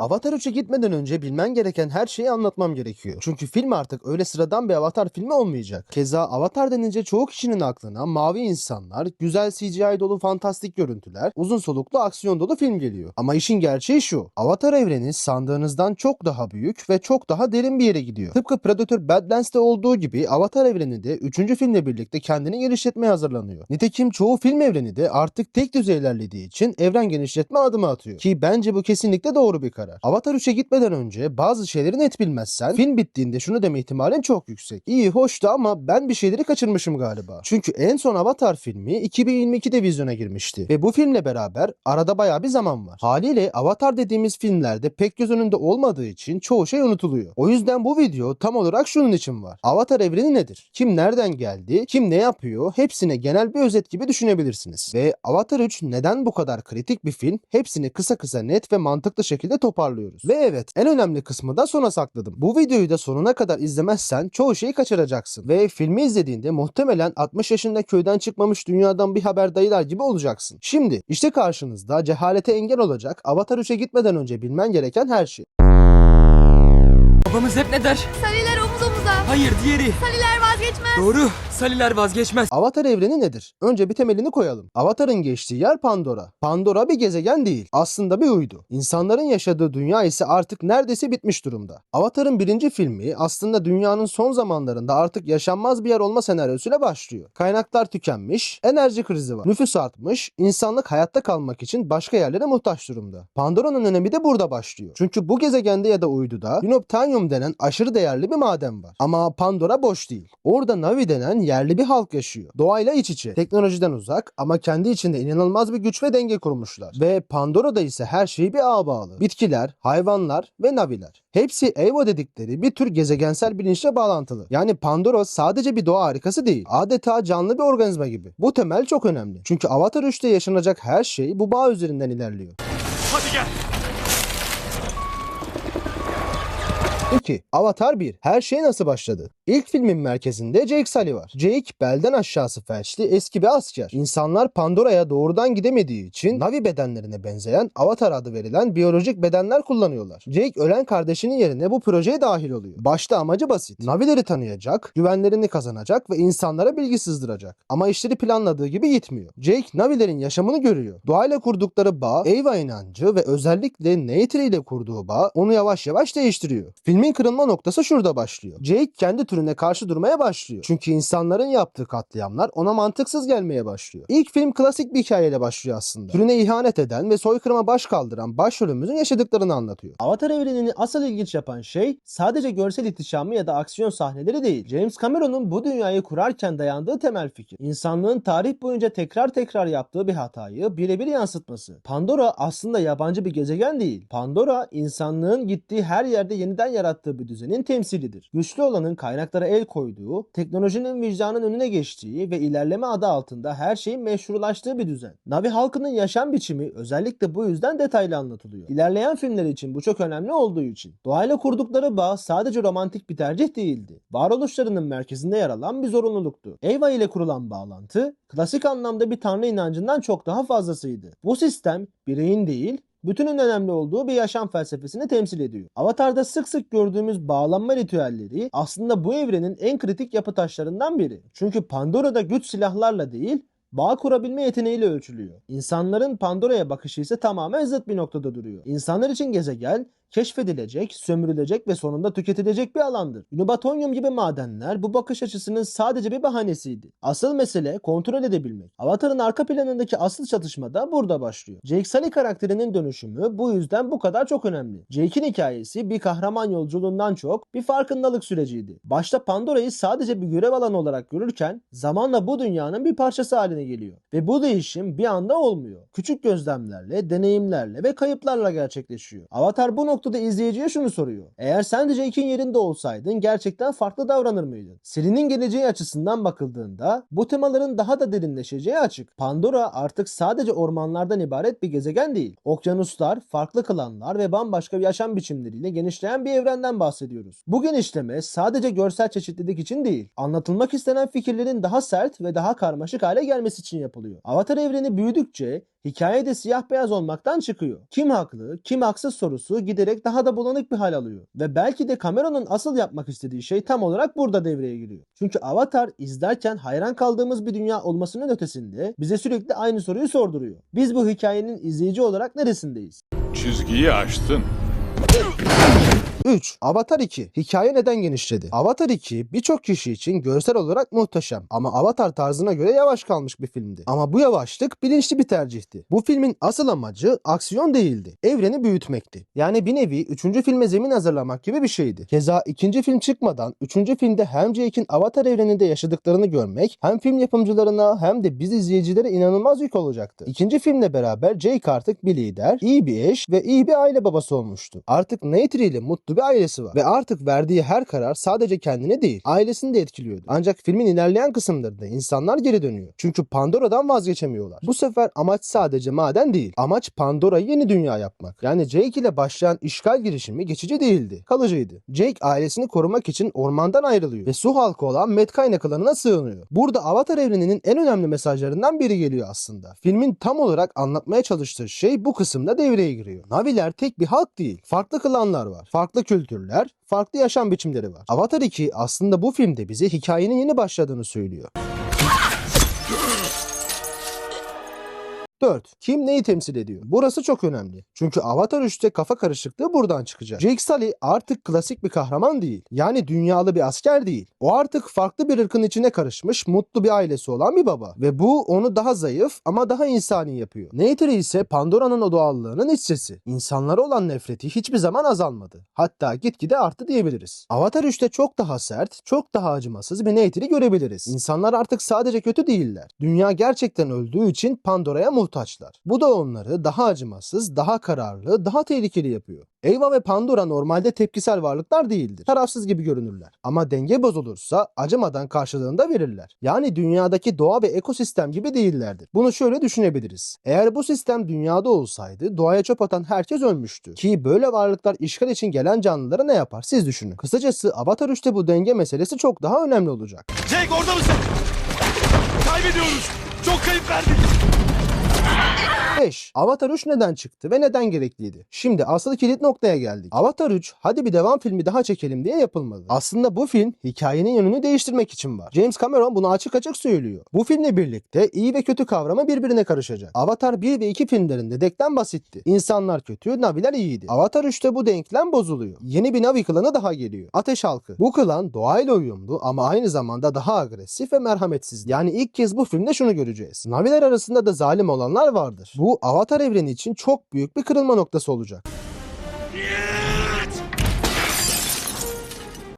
Avatar 3'e gitmeden önce bilmen gereken her şeyi anlatmam gerekiyor. Çünkü film artık öyle sıradan bir Avatar filmi olmayacak. Keza Avatar denince çoğu kişinin aklına mavi insanlar, güzel CGI dolu fantastik görüntüler, uzun soluklu aksiyon dolu film geliyor. Ama işin gerçeği şu. Avatar evreni sandığınızdan çok daha büyük ve çok daha derin bir yere gidiyor. Tıpkı Predator Badlands'te olduğu gibi Avatar evreni de 3. filmle birlikte kendini genişletmeye hazırlanıyor. Nitekim çoğu film evreni de artık tek düzey ilerlediği için evren genişletme adımı atıyor. Ki bence bu kesinlikle doğru bir karar. Avatar 3'e gitmeden önce bazı şeyleri net bilmezsen film bittiğinde şunu deme ihtimalin çok yüksek. İyi hoştu ama ben bir şeyleri kaçırmışım galiba. Çünkü en son Avatar filmi 2022'de vizyona girmişti. Ve bu filmle beraber arada baya bir zaman var. Haliyle Avatar dediğimiz filmlerde pek göz önünde olmadığı için çoğu şey unutuluyor. O yüzden bu video tam olarak şunun için var. Avatar evreni nedir? Kim nereden geldi? Kim ne yapıyor? Hepsine genel bir özet gibi düşünebilirsiniz. Ve Avatar 3 neden bu kadar kritik bir film? Hepsini kısa kısa net ve mantıklı şekilde toparlıyoruz. Ve evet en önemli kısmı da sona sakladım. Bu videoyu da sonuna kadar izlemezsen çoğu şeyi kaçıracaksın. Ve filmi izlediğinde muhtemelen 60 yaşında köyden çıkmamış dünyadan bir haber dayılar gibi olacaksın. Şimdi işte karşınızda cehalete engel olacak Avatar 3'e gitmeden önce bilmen gereken her şey. Babamız hep ne der? Saliler omuz omuza. Hayır diğeri. Saliler vazgeçmez. Doğru. Saliler vazgeçmez. Avatar evreni nedir? Önce bir temelini koyalım. Avatar'ın geçtiği yer Pandora. Pandora bir gezegen değil. Aslında bir uydu. İnsanların yaşadığı dünya ise artık neredeyse bitmiş durumda. Avatar'ın birinci filmi aslında dünyanın son zamanlarında artık yaşanmaz bir yer olma senaryosuyla başlıyor. Kaynaklar tükenmiş, enerji krizi var. Nüfus artmış, insanlık hayatta kalmak için başka yerlere muhtaç durumda. Pandora'nın önemi de burada başlıyor. Çünkü bu gezegende ya da uyduda Unobtainium denen aşırı değerli bir maden var. Ama Pandora boş değil. Orada Navi denen yerli bir halk yaşıyor. Doğayla iç içe. Teknolojiden uzak ama kendi içinde inanılmaz bir güç ve denge kurmuşlar. Ve Pandora'da ise her şey bir ağa bağlı. Bitkiler, hayvanlar ve Naviler. Hepsi Evo dedikleri bir tür gezegensel bilinçle bağlantılı. Yani Pandora sadece bir doğa harikası değil. Adeta canlı bir organizma gibi. Bu temel çok önemli. Çünkü Avatar 3'te yaşanacak her şey bu bağ üzerinden ilerliyor. Hadi gel. 2. Avatar 1. Her şey nasıl başladı? İlk filmin merkezinde Jake Sully var. Jake belden aşağısı felçli eski bir asker. İnsanlar Pandora'ya doğrudan gidemediği için Navi bedenlerine benzeyen Avatar adı verilen biyolojik bedenler kullanıyorlar. Jake ölen kardeşinin yerine bu projeye dahil oluyor. Başta amacı basit. Navileri tanıyacak, güvenlerini kazanacak ve insanlara bilgi sızdıracak. Ama işleri planladığı gibi gitmiyor. Jake Navilerin yaşamını görüyor. Doğayla kurdukları bağ, Eva inancı ve özellikle Neytiri ile kurduğu bağ onu yavaş yavaş değiştiriyor. Filmin kırılma noktası şurada başlıyor. Jake kendi türüne karşı durmaya başlıyor. Çünkü insanların yaptığı katliamlar ona mantıksız gelmeye başlıyor. İlk film klasik bir hikayeyle başlıyor aslında. Türüne ihanet eden ve soykırıma baş kaldıran başrolümüzün yaşadıklarını anlatıyor. Avatar evrenini asıl ilginç yapan şey sadece görsel ihtişamı ya da aksiyon sahneleri değil. James Cameron'un bu dünyayı kurarken dayandığı temel fikir. İnsanlığın tarih boyunca tekrar tekrar yaptığı bir hatayı birebir yansıtması. Pandora aslında yabancı bir gezegen değil. Pandora insanlığın gittiği her yerde yeniden yarattığı bir düzenin temsilidir. Güçlü olanın kaynaklara el koyduğu, teknolojinin vicdanın önüne geçtiği ve ilerleme adı altında her şeyin meşrulaştığı bir düzen. Navi halkının yaşam biçimi özellikle bu yüzden detaylı anlatılıyor. İlerleyen filmler için bu çok önemli olduğu için. Doğayla kurdukları bağ sadece romantik bir tercih değildi. Varoluşlarının merkezinde yer alan bir zorunluluktu. Eva ile kurulan bağlantı, klasik anlamda bir tanrı inancından çok daha fazlasıydı. Bu sistem bireyin değil, bütünün önemli olduğu bir yaşam felsefesini temsil ediyor. Avatar'da sık sık gördüğümüz bağlanma ritüelleri aslında bu evrenin en kritik yapı taşlarından biri. Çünkü Pandora'da güç silahlarla değil, bağ kurabilme yeteneğiyle ölçülüyor. İnsanların Pandora'ya bakışı ise tamamen zıt bir noktada duruyor. İnsanlar için gezegen keşfedilecek, sömürülecek ve sonunda tüketilecek bir alandır. Unubatonyum gibi madenler bu bakış açısının sadece bir bahanesiydi. Asıl mesele kontrol edebilmek. Avatar'ın arka planındaki asıl çatışma da burada başlıyor. Jake Sully karakterinin dönüşümü bu yüzden bu kadar çok önemli. Jake'in hikayesi bir kahraman yolculuğundan çok bir farkındalık süreciydi. Başta Pandora'yı sadece bir görev alanı olarak görürken zamanla bu dünyanın bir parçası haline geliyor. Ve bu değişim bir anda olmuyor. Küçük gözlemlerle, deneyimlerle ve kayıplarla gerçekleşiyor. Avatar bu noktada izleyiciye şunu soruyor. Eğer sen de Jake'in yerinde olsaydın gerçekten farklı davranır mıydın? Serinin geleceği açısından bakıldığında bu temaların daha da derinleşeceği açık. Pandora artık sadece ormanlardan ibaret bir gezegen değil. Okyanuslar, farklı klanlar ve bambaşka bir yaşam biçimleriyle genişleyen bir evrenden bahsediyoruz. Bu genişleme sadece görsel çeşitlilik için değil, anlatılmak istenen fikirlerin daha sert ve daha karmaşık hale gelmesi için yapılıyor. Avatar evreni büyüdükçe hikaye de siyah beyaz olmaktan çıkıyor. Kim haklı, kim haksız sorusu giderek giderek daha da bulanık bir hal alıyor. Ve belki de Cameron'un asıl yapmak istediği şey tam olarak burada devreye giriyor. Çünkü Avatar izlerken hayran kaldığımız bir dünya olmasının ötesinde bize sürekli aynı soruyu sorduruyor. Biz bu hikayenin izleyici olarak neresindeyiz? Çizgiyi aştın. 3. Avatar 2. Hikaye neden genişledi? Avatar 2 birçok kişi için görsel olarak muhteşem ama Avatar tarzına göre yavaş kalmış bir filmdi. Ama bu yavaşlık bilinçli bir tercihti. Bu filmin asıl amacı aksiyon değildi. Evreni büyütmekti. Yani bir nevi 3. filme zemin hazırlamak gibi bir şeydi. Keza ikinci film çıkmadan 3. filmde hem Jake'in Avatar evreninde yaşadıklarını görmek hem film yapımcılarına hem de biz izleyicilere inanılmaz yük olacaktı. İkinci filmle beraber Jake artık bir lider, iyi bir eş ve iyi bir aile babası olmuştu. Artık Neytiri ile mutlu bir ailesi var ve artık verdiği her karar sadece kendine değil ailesini de etkiliyordu. Ancak filmin ilerleyen kısımlarında insanlar geri dönüyor. Çünkü Pandora'dan vazgeçemiyorlar. Bu sefer amaç sadece maden değil. Amaç Pandora'yı yeni dünya yapmak. Yani Jake ile başlayan işgal girişimi geçici değildi. Kalıcıydı. Jake ailesini korumak için ormandan ayrılıyor ve su halkı olan Metkayna klanına sığınıyor. Burada Avatar evreninin en önemli mesajlarından biri geliyor aslında. Filmin tam olarak anlatmaya çalıştığı şey bu kısımda devreye giriyor. Naviler tek bir halk değil. Farklı klanlar var. Farklı kültürler, farklı yaşam biçimleri var. Avatar 2 aslında bu filmde bize hikayenin yeni başladığını söylüyor. 4. Kim neyi temsil ediyor? Burası çok önemli. Çünkü Avatar 3'te kafa karışıklığı buradan çıkacak. Jake Sully artık klasik bir kahraman değil. Yani dünyalı bir asker değil. O artık farklı bir ırkın içine karışmış, mutlu bir ailesi olan bir baba. Ve bu onu daha zayıf ama daha insani yapıyor. Neytiri ise Pandora'nın o doğallığının iç sesi. İnsanlara olan nefreti hiçbir zaman azalmadı. Hatta gitgide arttı diyebiliriz. Avatar 3'te çok daha sert, çok daha acımasız bir Neytiri görebiliriz. İnsanlar artık sadece kötü değiller. Dünya gerçekten öldüğü için Pandora'ya muhtaçlar. Bu da onları daha acımasız, daha kararlı, daha tehlikeli yapıyor. Eva ve Pandora normalde tepkisel varlıklar değildir. Tarafsız gibi görünürler. Ama denge bozulursa acımadan karşılığını da verirler. Yani dünyadaki doğa ve ekosistem gibi değillerdir. Bunu şöyle düşünebiliriz. Eğer bu sistem dünyada olsaydı doğaya çöp atan herkes ölmüştü. Ki böyle varlıklar işgal için gelen canlılara ne yapar siz düşünün. Kısacası Avatar 3'te bu denge meselesi çok daha önemli olacak. Jake orada mısın? Kaybediyoruz. Çok kayıp verdik. 5. Avatar 3 neden çıktı ve neden gerekliydi? Şimdi asıl kilit noktaya geldik. Avatar 3 hadi bir devam filmi daha çekelim diye yapılmadı. Aslında bu film hikayenin yönünü değiştirmek için var. James Cameron bunu açık açık söylüyor. Bu filmle birlikte iyi ve kötü kavramı birbirine karışacak. Avatar 1 ve 2 filmlerinde denklem basitti. İnsanlar kötü, Naviler iyiydi. Avatar 3'te bu denklem bozuluyor. Yeni bir Navi klanı daha geliyor. Ateş halkı. Bu klan doğayla uyumlu ama aynı zamanda daha agresif ve merhametsiz. Yani ilk kez bu filmde şunu göreceğiz. Naviler arasında da zalim olanlar vardır. Bu Avatar evreni için çok büyük bir kırılma noktası olacak.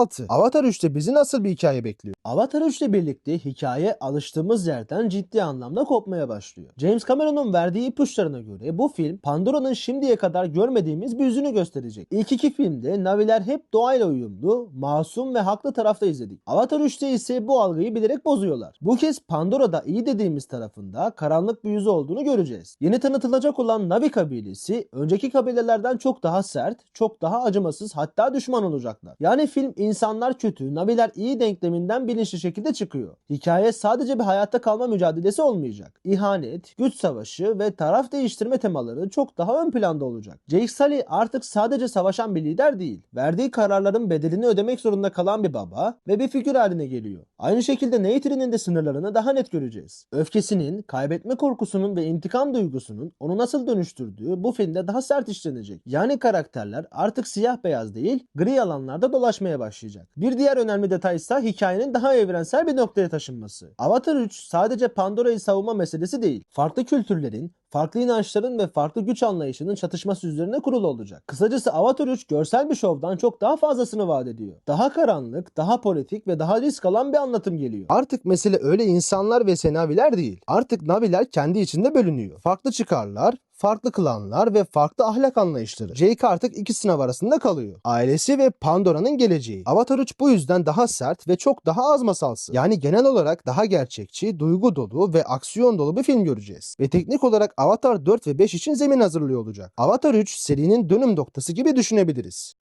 6. Avatar 3'te bizi nasıl bir hikaye bekliyor? Avatar 3 ile birlikte hikaye alıştığımız yerden ciddi anlamda kopmaya başlıyor. James Cameron'un verdiği ipuçlarına göre bu film Pandora'nın şimdiye kadar görmediğimiz bir yüzünü gösterecek. İlk iki filmde Naviler hep doğayla uyumlu, masum ve haklı tarafta izledik. Avatar 3'te ise bu algıyı bilerek bozuyorlar. Bu kez Pandora'da iyi dediğimiz tarafında karanlık bir yüzü olduğunu göreceğiz. Yeni tanıtılacak olan Navi kabilesi önceki kabilelerden çok daha sert, çok daha acımasız hatta düşman olacaklar. Yani film insanlar kötü, Naviler iyi denkleminden bilinçli şekilde çıkıyor. Hikaye sadece bir hayatta kalma mücadelesi olmayacak. İhanet, güç savaşı ve taraf değiştirme temaları çok daha ön planda olacak. Jake Sully artık sadece savaşan bir lider değil. Verdiği kararların bedelini ödemek zorunda kalan bir baba ve bir figür haline geliyor. Aynı şekilde Neytiri'nin de sınırlarını daha net göreceğiz. Öfkesinin, kaybetme korkusunun ve intikam duygusunun onu nasıl dönüştürdüğü bu filmde daha sert işlenecek. Yani karakterler artık siyah beyaz değil, gri alanlarda dolaşmaya başlayacak. Bir diğer önemli detay ise hikayenin daha evrensel bir noktaya taşınması. Avatar 3 sadece Pandora'yı savunma meselesi değil. Farklı kültürlerin, farklı inançların ve farklı güç anlayışının çatışması üzerine kurulu olacak. Kısacası Avatar 3 görsel bir şovdan çok daha fazlasını vaat ediyor. Daha karanlık, daha politik ve daha risk alan bir anlatım geliyor. Artık mesele öyle insanlar ve senaviler değil. Artık naviler kendi içinde bölünüyor. Farklı çıkarlar, farklı klanlar ve farklı ahlak anlayışları. Jake artık iki sınav arasında kalıyor. Ailesi ve Pandora'nın geleceği. Avatar 3 bu yüzden daha sert ve çok daha az masalsı. Yani genel olarak daha gerçekçi, duygu dolu ve aksiyon dolu bir film göreceğiz. Ve teknik olarak Avatar 4 ve 5 için zemin hazırlıyor olacak. Avatar 3 serinin dönüm noktası gibi düşünebiliriz.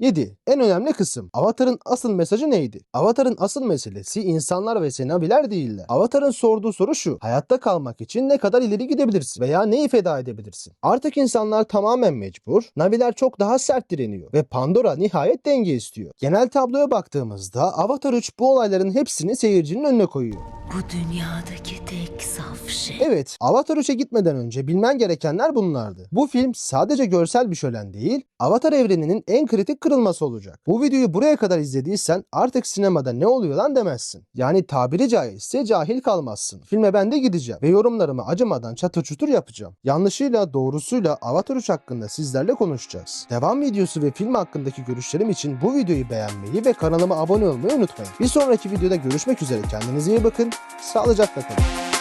7. En önemli kısım. Avatar'ın asıl mesajı neydi? Avatar'ın asıl meselesi insanlar ve senabiler değiller. Avatar'ın sorduğu soru şu. Hayatta kalmak için ne kadar ileri gidebilirsin veya neyi feda edebilirsin? Artık insanlar tamamen mecbur. Naviler çok daha sert direniyor ve Pandora nihayet denge istiyor. Genel tabloya baktığımızda Avatar 3 bu olayların hepsini seyircinin önüne koyuyor. Bu dünyadaki tek saf şey. Evet, Avatar 3'e gitmeden önce bilmen gerekenler bunlardı. Bu film sadece görsel bir şölen değil, Avatar evreninin en kritik kırılması olacak. Bu videoyu buraya kadar izlediysen artık sinemada ne oluyor lan demezsin. Yani tabiri caizse cahil kalmazsın. Filme ben de gideceğim ve yorumlarımı acımadan çatır çutur yapacağım. Yanlışıyla doğrusuyla Avatar 3 hakkında sizlerle konuşacağız. Devam videosu ve film hakkındaki görüşlerim için bu videoyu beğenmeyi ve kanalıma abone olmayı unutmayın. Bir sonraki videoda görüşmek üzere kendinize iyi bakın, sağlıcakla kalın.